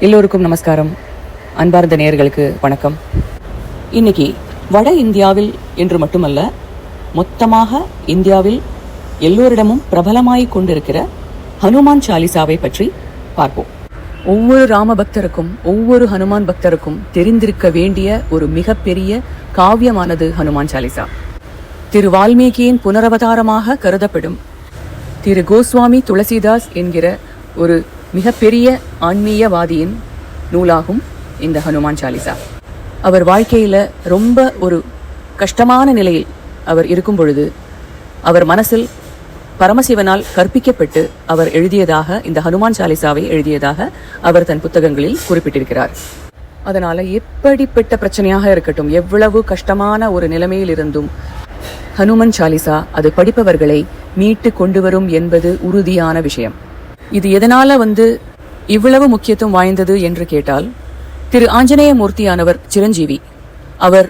எல்லோருக்கும் நமஸ்காரம். அன்பார்ந்த நேயர்களுக்கு வணக்கம். இன்னைக்கு வட இந்தியாவில் என்று மட்டுமல்ல மொத்தமாக இந்தியாவில் எல்லோரிடமும் பிரபலமாய் கொண்டிருக்கிற ஹனுமான் சாலிசாவை பற்றி பார்ப்போம். ஒவ்வொரு ராம பக்தருக்கும் ஒவ்வொரு ஹனுமான் பக்தருக்கும் தெரிந்திருக்க வேண்டிய ஒரு மிகப்பெரிய காவியமானது ஹனுமான் சாலிசா. திரு வால்மீகியின் புனரவதாரமாக கருதப்படும் திரு கோஸ்வாமி துளசிதாஸ் என்கிற ஒரு மிகப்பெரிய ஆன்மீகவாதியின் நூலாகும் இந்த ஹனுமான் சாலிசா. அவர் வாழ்க்கையில ரொம்ப ஒரு கஷ்டமான நிலையில் அவர் இருக்கும் பொழுது அவர் மனசில் பரமசிவனால் கற்பிக்கப்பட்டு அவர் எழுதியதாக இந்த ஹனுமான் சாலிசாவை எழுதியதாக அவர் தன் புத்தகங்களில் குறிப்பிட்டிருக்கிறார். அதனால் எப்படிப்பட்ட பிரச்சனையாக இருக்கட்டும் எவ்வளவு கஷ்டமான ஒரு நிலைமையில் இருந்தும் ஹனுமன் சாலிசா அது படிப்பவர்களை மீட்டு கொண்டு வரும் என்பது உறுதியான விஷயம். இது எதனால வந்து இவ்வளவு முக்கியத்துவம் வாய்ந்தது என்று கேட்டால் திரு. ஆஞ்சநேய மூர்த்தியானவர் சிரஞ்சீவி. அவர்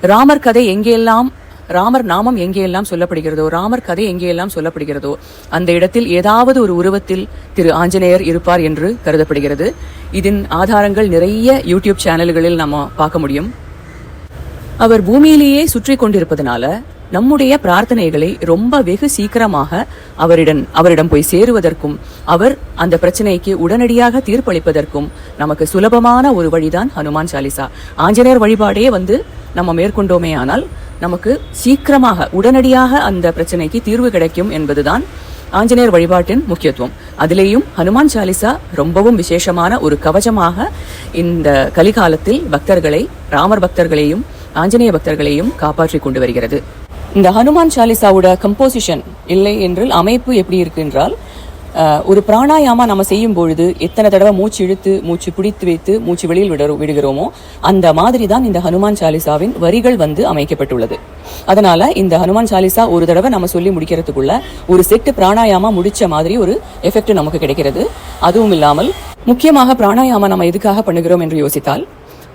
ராமர் கதை எங்கெல்லாம் ராமர் நாமம் எங்கேயெல்லாம் சொல்லப்படுகிறதோ ராமர் கதை எங்கேயெல்லாம் சொல்லப்படுகிறதோ அந்த இடத்தில் ஏதாவது ஒரு உருவத்தில் திரு. ஆஞ்சநேயர் இருப்பார் என்று கருதப்படுகிறது. இதன் ஆதாரங்கள் நிறைய யூடியூப் சேனல்களில் நம்ம பார்க்க முடியும். அவர் பூமியிலேயே சுற்றி கொண்டிருப்பதனால நம்முடைய பிரார்த்தனைகளை ரொம்ப வெகு சீக்கிரமாக அவரிடம் அவரிடம் போய் சேருவதற்கும் அவர் அந்த பிரச்சனைக்கு உடனடியாக தீர்ப்பளிப்பதற்கும் நமக்கு சுலபமான ஒரு வழிதான் ஹனுமான் சாலிசா. ஆஞ்சநேயர் வழிபாடே வந்து நம்ம மேற்கொண்டோமே ஆனால் நமக்கு சீக்கிரமாக உடனடியாக அந்த பிரச்சனைக்கு தீர்வு கிடைக்கும் என்பதுதான் ஆஞ்சநேயர் வழிபாட்டின் முக்கியத்துவம். அதிலேயும் ஹனுமான் சாலிசா ரொம்பவும் விசேஷமான ஒரு கவச்சமாக இந்த கலிகாலத்தில் பக்தர்களை ராமர் பக்தர்களையும் ஆஞ்சநேய பக்தர்களையும் காப்பாற்றி கொண்டு வருகிறது. இந்த ஹனுமான் சாலிசாவோட கம்போசிஷன் இல்லை என்றால் அமைப்பு எப்படி இருக்கு என்றால் ஒரு பிராணாயாமா நம்ம செய்யும் பொழுது எத்தனை தடவை மூச்சு இழுத்து மூச்சு பிடித்து வைத்து மூச்சு வெளியில் விட விடுகிறோமோ அந்த மாதிரி தான் இந்த ஹனுமான் சாலிசாவின் வரிகள் வந்து அமைக்கப்பட்டுள்ளது. அதனால இந்த ஹனுமான் சாலிசா ஒரு தடவை நம்ம சொல்லி முடிக்கிறதுக்குள்ள ஒரு செட்டு பிராணாயாமா முடிச்ச மாதிரி ஒரு எஃபெக்ட் நமக்கு கிடைக்கிறது. அதுவும் இல்லாமல் முக்கியமாக பிராணாயாமா நம்ம எதுக்காக பண்ணுகிறோம் என்று யோசித்தால்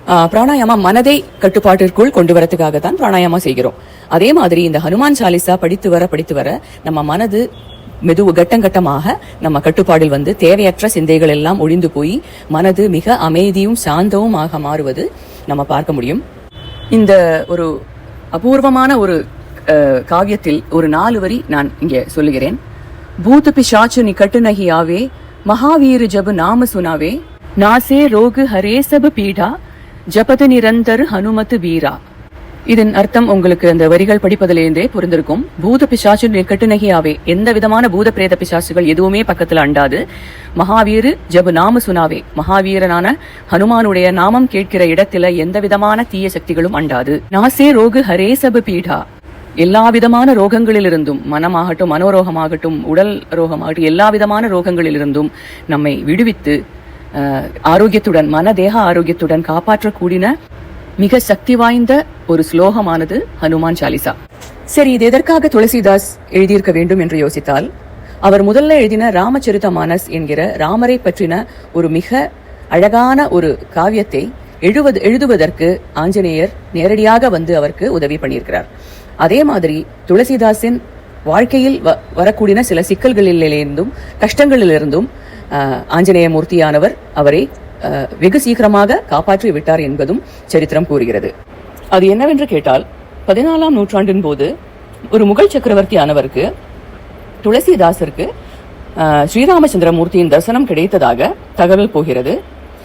பிராணாயாமா மனதை கட்டுப்பாட்டிற்குள் கொண்டு வரத்துக்காக தான் பிராணாயாமா செய்கிறோம். அதே மாதிரி இந்த ஹனுமான் சாலிசா படித்து வர படித்து வர நம்ம மனது மெதுவு கட்டம் கட்டமாக நம்ம கட்டுப்பாடில் வந்து தேவையற்ற சிந்தைகள் எல்லாம் ஒழிந்து போய் மனது மிக அமைதியும் சாந்தவும் ஆக மாறுவது நம்ம பார்க்க முடியும். இந்த ஒரு அபூர்வமான ஒரு காவியத்தில் ஒரு நாலு வரி நான் இங்கே சொல்லுகிறேன். பூத் பிசாச்சு நீ கட்டுநகி ஆவே மகாவீர் ஜபு நாம சுனாவே நாசே ரோகு ஹரே சபு பீடா ஜபது நிரந்தர் ஹனுமத்து வீரா. இதன் அர்த்தம் உங்களுக்கு அந்த வரிகள் படிப்பதிலிருந்தே புரிந்திருக்கும். பூத பிசாசு கட்டுநகியாவே எந்த விதமான பூத பிரேத பிசாசுகள் எதுவுமே பக்கத்துல அண்டாது. மகாவீரு ஜபு நாம சுனாவே மகாவீரனான ஹனுமானுடைய நாமம் கேட்கிற இடத்துல எந்த விதமான தீய சக்திகளும் அண்டாது. நாசே ரோகு ஹரே சபு பீடா. எல்லா விதமான ரோகங்களிலிருந்தும் மனமாகட்டும் மனோரோகமாகட்டும் உடல் ரோகமாகட்டும் எல்லா விதமான ரோகங்களிலிருந்தும் நம்மை விடுவித்து ஆரோக்கியத்துடன் மன தேக ஆரோக்கியத்துடன் காப்பாற்றக்கூடிய மிக சக்தி வாய்ந்த ஒரு ஸ்லோகமானது ஹனுமான் சாலிசா. சரி இது எதற்காக துளசிதாஸ் எழுதியிருக்க வேண்டும் என்று யோசித்தால் அவர் முதல்ல எழுதின ராமச்சரித மானஸ் என்கிற ராமரை பற்றின ஒரு மிக அழகான ஒரு காவியத்தை எழுவது எழுதுவதற்கு ஆஞ்சநேயர் நேரடியாக வந்து அவருக்கு உதவி பண்ணியிருக்கிறார். அதே மாதிரி துளசிதாஸின் வாழ்க்கையில் வ- வரக்கூடிய சில சிக்கல்களிலிருந்தும் கஷ்டங்களிலிருந்தும் ஆஞ்சநேய மூர்த்தியானவர் அவரை வெகு சீக்கிரமாக காப்பாற்றி விட்டார் என்பதும் சரித்திரம் கூறுகிறது. அது என்னவென்று கேட்டால் பதினாலாம் நூற்றாண்டின் போது ஒரு முகல் சக்கரவர்த்தி ஆனவருக்கு துளசிதாசருக்கு ஆஹ், ஸ்ரீராமச்சந்திர மூர்த்தியின் தரிசனம் கிடைத்ததாக தகவல் போகிறது.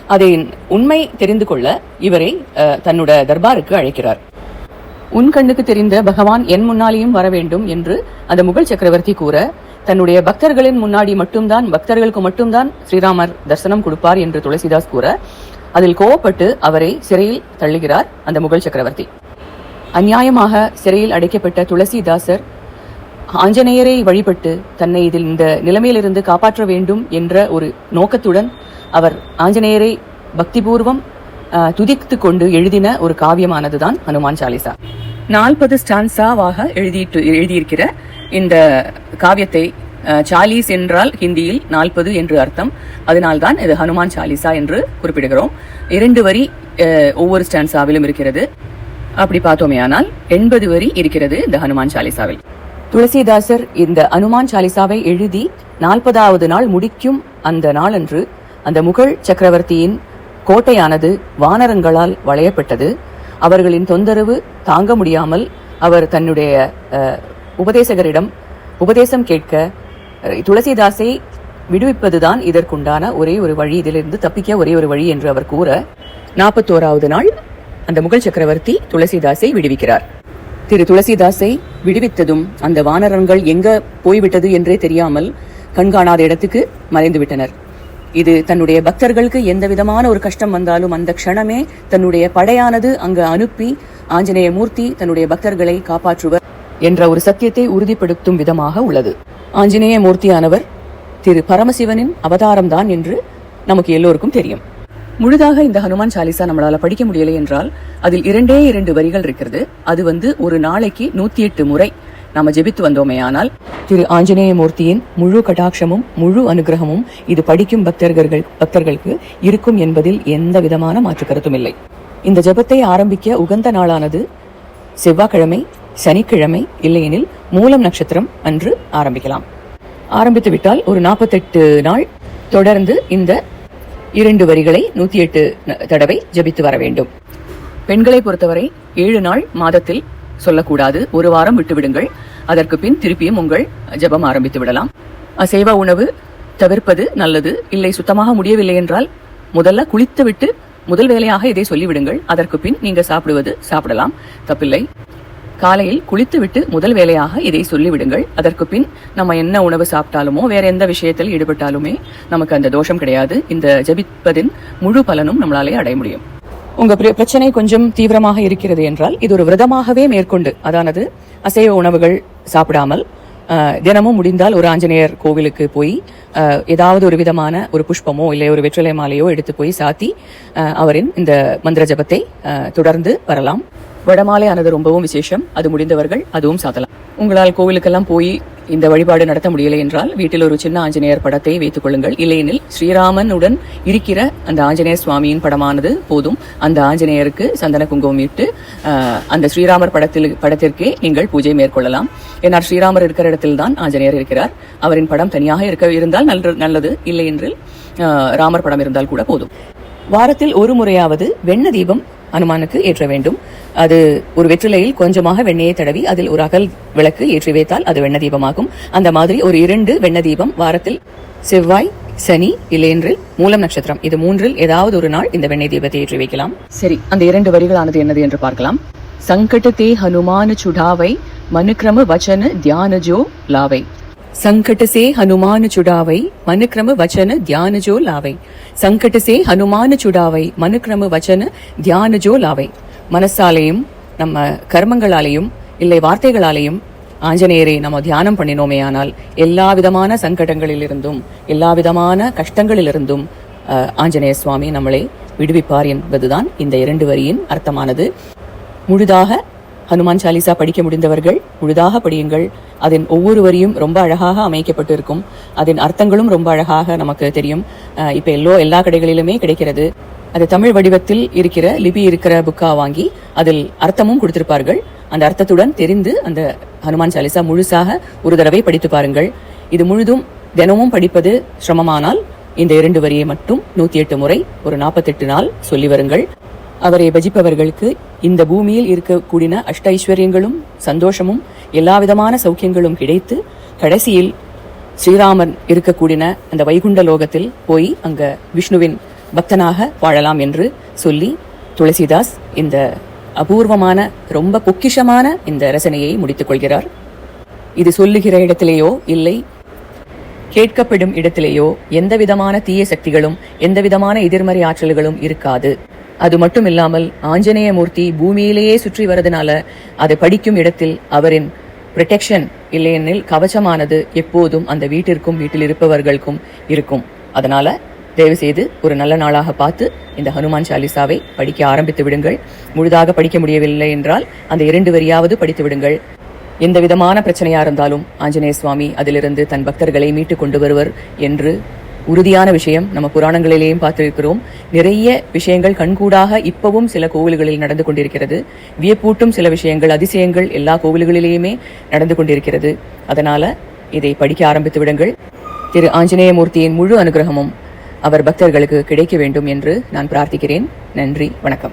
அதை உண்மை தெரிந்து கொள்ள இவரை தன்னோட தர்பாருக்கு அழைக்கிறார். உன் கண்ணுக்கு தெரிந்த பகவான் என் முன்னாலேயும் வர வேண்டும் என்று அந்த முகல் சக்கரவர்த்தி கூற தன்னுடைய பக்தர்களின் முன்னாடி மட்டும்தான் பக்தர்களுக்கு மட்டும்தான் ஸ்ரீராமர் தரிசனம் கொடுப்பார் என்று துளசிதாஸ் கூற அதில் கோவப்பட்டு அவரை சிறையில் தள்ளுகிறார் அந்த முகல் சக்கரவர்த்தி. அநியாயமாக சிறையில் அடைக்கப்பட்ட துளசிதாசர் ஆஞ்சநேயரை வழிபட்டு தன்னை இதில் இந்த நிலைமையிலிருந்து காப்பாற்ற வேண்டும் என்ற ஒரு நோக்கத்துடன் அவர் ஆஞ்சநேயரை பக்திபூர்வம் ஆஹ், கொண்டு எழுதின ஒரு காவியமானதுதான் ஹனுமான் சாலிசா. நாற்பது ஸ்டான்சாவாக எழுதிட்டு எழுதியிருக்கிற இந்த காவியத்தை சாலீஸ் என்றால் ஹிந்தியில் நாற்பது என்று அர்த்தம். அதனால்தான் இது ஹனுமான் சாலிசா என்று குறிப்பிடுகிறோம். இரண்டு வரி ஒவ்வொரு ஸ்டான்சாவிலும் இருக்கிறது. அப்படி பார்த்தோமேயானால் எண்பது வரி இருக்கிறது இந்த ஹனுமான் சாலிசாவில். துளசிதாசர் இந்த அனுமான் சாலிசாவை எழுதி நாற்பதாவது நாள் முடிக்கும் அந்த நாளன்று அந்த முகல் சக்கரவர்த்தியின் கோட்டையானது வானரங்களால் வளையப்பட்டது. அவர்களின் தொந்தரவு தாங்க முடியாமல் அவர் தன்னுடைய உபதேசகரிடம் உபதேசம் கேட்க துளசிதாசை விடுவிப்பதுதான் இதற்குண்டான ஒரே ஒரு வழி. இதிலிருந்து தப்பிக்க ஒரே ஒரு வழி என்று அவர் கூற நாற்பத்தோராவது நாள் அந்த முகல் சக்கரவர்த்தி துளசிதாசை விடுவிக்கிறார். திரு துளசிதாசை விடுவித்ததும் அந்த வானரங்கள் எங்க போய்விட்டது என்றே தெரியாமல் கண்காணாத இடத்துக்கு மறைந்து விட்டனர் இது தன்னுடைய பக்தர்களுக்கு எந்த விதமான ஒரு கஷ்டம் வந்தாலும் அந்த க்ஷணமே தன்னுடைய படையானது அங்கு அனுப்பி ஆஞ்சநேய மூர்த்தி தன்னுடைய பக்தர்களை காப்பாற்றுவர். என்ற ஒரு சத்தியத்தை உறுதிப்படுத்தும் விதமாக உள்ளது. ஆஞ்சநேய மூர்த்தியானவர் திரு பரமசிவனின் அவதாரம்தான் என்று நமக்கு எல்லோருக்கும் தெரியும். முழுதாக இந்த ஹனுமான் சாலிசா நம்மளால படிக்க முடியலை என்றால் அதில் இரண்டே இரண்டு வரிகள் இருக்கிறது. அது வந்து ஒரு நாளைக்கு நூத்தி எட்டு முறை நாம ஜெபித்து வந்தோமேயானால் திரு ஆஞ்சநேய மூர்த்தியின் முழு கடாட்சமும் முழு அனுகிரகமும் இது படிக்கும் பக்தர்கள் பக்தர்களுக்கு இருக்கும் என்பதில் எந்த விதமான மாற்று கருத்தும் இல்லை. இந்த ஜெபத்தை ஆரம்பிக்க உகந்த நாளானது செவ்வாய்க்கிழமை சனிக்கிழமை இல்லையெனில் மூலம் நட்சத்திரம் அன்று ஆரம்பிக்கலாம். ஆரம்பித்து விட்டால் ஒரு நாற்பத்தெட்டு நாள் தொடர்ந்து இந்த இரண்டு வரிகளை நூத்தி எட்டு தடவை ஜபித்து வர வேண்டும். பெண்களை பொறுத்தவரை ஏழு நாள் மாதத்தில் சொல்லக்கூடாது. ஒரு வாரம் விட்டுவிடுங்கள். அதற்கு பின் திருப்பியும் உங்கள் ஜெபம் ஆரம்பித்து விடலாம். அசைவ உணவு தவிர்ப்பது நல்லது. இல்லை சுத்தமாக முடியவில்லை என்றால் முதல்ல குளித்து விட்டு முதல் வேலையாக இதை சொல்லிவிடுங்கள். அதற்கு பின் நீங்க சாப்பிடுவது சாப்பிடலாம். தப்பில்லை. காலையில் குளித்துவிட்டு முதல் வேலையாக இதை சொல்லிவிடுங்கள். அதற்கு பின் நம்ம என்ன உணவு சாப்பிட்டாலுமோ வேற எந்த விஷயத்தில் ஈடுபட்டாலுமே நமக்கு அந்த தோஷம் கிடையாது. இந்த ஜபிப்பதின் முழு பலனும் நம்மளாலே அடைய முடியும். உங்க பிர- பிரச்சனை கொஞ்சம் தீவிரமாக இருக்கிறது என்றால் இது ஒரு விரதமாகவே மேற்கொண்டு அதானது அசைவ உணவுகள் சாப்பிடாமல் தினமும் முடிந்தால் ஒரு ஆஞ்சநேயர் கோவிலுக்கு போய் ஏதாவது ஒரு விதமான ஒரு புஷ்பமோ இல்லை ஒரு வெற்றிலை மாலையோ எடுத்து போய் சாத்தி அவரின் இந்த மந்திர ஜபத்தை தொடர்ந்து வரலாம். வடமாலை ஆனது ரொம்பவும் விசேஷம். அது முடிந்தவர்கள் அதுவும் சாத்தலாம். உங்களால் கோவிலுக்கெல்லாம் போய் இந்த வழிபாடு நடத்த முடியலை என்றால் வீட்டில் ஒரு சின்ன ஆஞ்சநேயர் படத்தை வைத்துக் கொள்ளுங்கள். இல்லையெனில் ஸ்ரீராமனுடன் இருக்கிற அந்த ஆஞ்சநேயர் சுவாமியின் படமானது போதும். அந்த ஆஞ்சநேயருக்கு சந்தன குங்குமம் இட்டு அந்த ஸ்ரீராமர் படத்தில் படத்திற்கே நீங்கள் பூஜை மேற்கொள்ளலாம். ஏனால் ஸ்ரீராமர் இருக்கிற இடத்தில்தான் ஆஞ்சநேயர் இருக்கிறார். அவரின் படம் தனியாக இருக்க இருந்தால் நல்ல நல்லது. இல்லை என்றில் அஹ், ராமர் படம் இருந்தால் கூட போதும். வாரத்தில் ஒரு முறையாவது வெண்ண தீபம் அனுமானுக்கு ஏற்ற வேண்டும். அது ஒரு வெற்றிலையில் கொஞ்சமாக வெண்ணெயை தடவி அதில் ஒரு அகல் விளக்கு ஏற்றி வைத்தால் அது வெண்ண தீபமாகும். அந்த மாதிரி ஒரு இரண்டு வெண்ண தீபம் வாரத்தில் செவ்வாய் சனி இல்லையென்றில் மூலம் நட்சத்திரம். இது மூன்றில் ஏதாவது ஒரு நாள் இந்த வெண்ணெய் தீபத்தை ஏற்றி வைக்கலாம். சரி அந்த இரண்டு வரிகளானது என்னது என்று பார்க்கலாம். சங்கட தே ஹனுமான சுடாவை மனுக்ரம வச்சன தியானஜோ லாவை. சங்கடசே ஹனுமான சுடாவை மனுக்ரம வச்சன தியானஜோ லாவை. சங்கடசே ஹனுமான சுடாவை மனுக்ரம வச்சன தியானஜோ லாவை. மனசாலேயும் நம்ம கர்மங்களாலேயும் இல்லை வார்த்தைகளாலேயும் ஆஞ்சநேயரை நம்ம தியானம் பண்ணினோமே ஆனால் எல்லா விதமான சங்கடங்களிலிருந்தும் எல்லா விதமான கஷ்டங்களிலிருந்தும் ஆஞ்சநேய சுவாமி நம்மளை விடுவிப்பார் என்பதுதான் இந்த இரண்டு வரியின் அர்த்தமானது. முழுதாக ஹனுமான் சாலிசா படிக்க முடிந்தவர்கள் முழுதாக படியுங்கள். அதன் ஒவ்வொரு வரியும் ரொம்ப அழகாக அமைக்கப்பட்டு இருக்கும் அதன் அர்த்தங்களும் ரொம்ப அழகாக நமக்கு தெரியும். இப்போ எல்லோ எல்லா கடைகளிலுமே கிடைக்கிறது. அது தமிழ் வடிவத்தில் இருக்கிற லிபி இருக்கிற புக்கா வாங்கி அதில் அர்த்தமும் கொடுத்திருப்பார்கள். அந்த அர்த்தத்துடன் தெரிந்து அந்த ஹனுமான் சாலிசா முழுசாக ஒரு தடவை படித்து பாருங்கள். இது முழுதும் தினமும் படிப்பது சிரமமானால் இந்த இரண்டு வரியை மட்டும் நூத்தி எட்டு முறை ஒரு நாற்பத்தெட்டு நாள் சொல்லி வருங்கள். அவரை பஜிப்பவர்களுக்கு இந்த பூமியில் இருக்கக்கூடிய அஷ்ட ஐஸ்வர்யங்களும் சந்தோஷமும் எல்லா விதமான சௌக்கியங்களும் கிடைத்து கடைசியில் ஸ்ரீராமன் இருக்கக்கூடிய அந்த வைகுண்ட லோகத்தில் போய் அங்க விஷ்ணுவின் பக்தனாக வாழலாம் என்று சொல்லி துளசிதாஸ் இந்த அபூர்வமான ரொம்ப பொக்கிஷமான இந்த ரசனையை முடித்துக் கொள்கிறார். இது சொல்லுகிற இடத்திலேயோ இல்லை கேட்கப்படும் இடத்திலேயோ எந்த விதமான தீய சக்திகளும் எந்த விதமான எதிர்மறை ஆற்றல்களும் இருக்காது. அது மட்டும் இல்லாமல் ஆஞ்சநேய மூர்த்தி பூமியிலேயே சுற்றி வரதுனால அதை படிக்கும் இடத்தில் அவரின் ப்ரொடெக்ஷன் இல்லையெனில் கவச்சமானது எப்போதும் அந்த வீட்டிற்கும் வீட்டில் இருப்பவர்களுக்கும் இருக்கும். அதனால தயவு செய்து ஒரு நல்ல நாளாக பார்த்து இந்த ஹனுமான் சாலிசாவை படிக்க ஆரம்பித்து விடுங்கள். முழுதாக படிக்க முடியவில்லை என்றால் அந்த இரண்டு வரியாவது படித்து விடுங்கள். எந்த விதமான பிரச்சனையா இருந்தாலும் ஆஞ்சநேய சுவாமி அதிலிருந்து தன் பக்தர்களை மீட்டு கொண்டு வருவர் என்று உறுதியான விஷயம் நம்ம புராணங்களிலேயும் பார்த்திருக்கிறோம். நிறைய விஷயங்கள் கண்கூடாக இப்பவும் சில கோவில்களில் நடந்து கொண்டிருக்கிறது. வியப்பூட்டும் சில விஷயங்கள் அதிசயங்கள் எல்லா கோவில்களிலேயுமே நடந்து கொண்டிருக்கிறது. அதனால இதை படிக்க ஆரம்பித்து விடுங்கள். திரு ஆஞ்சநேயமூர்த்தியின் முழு அனுகிரகமும் அவர் பக்தர்களுக்கு கிடைக்க வேண்டும் என்று நான் பிரார்த்திக்கிறேன். நன்றி வணக்கம்.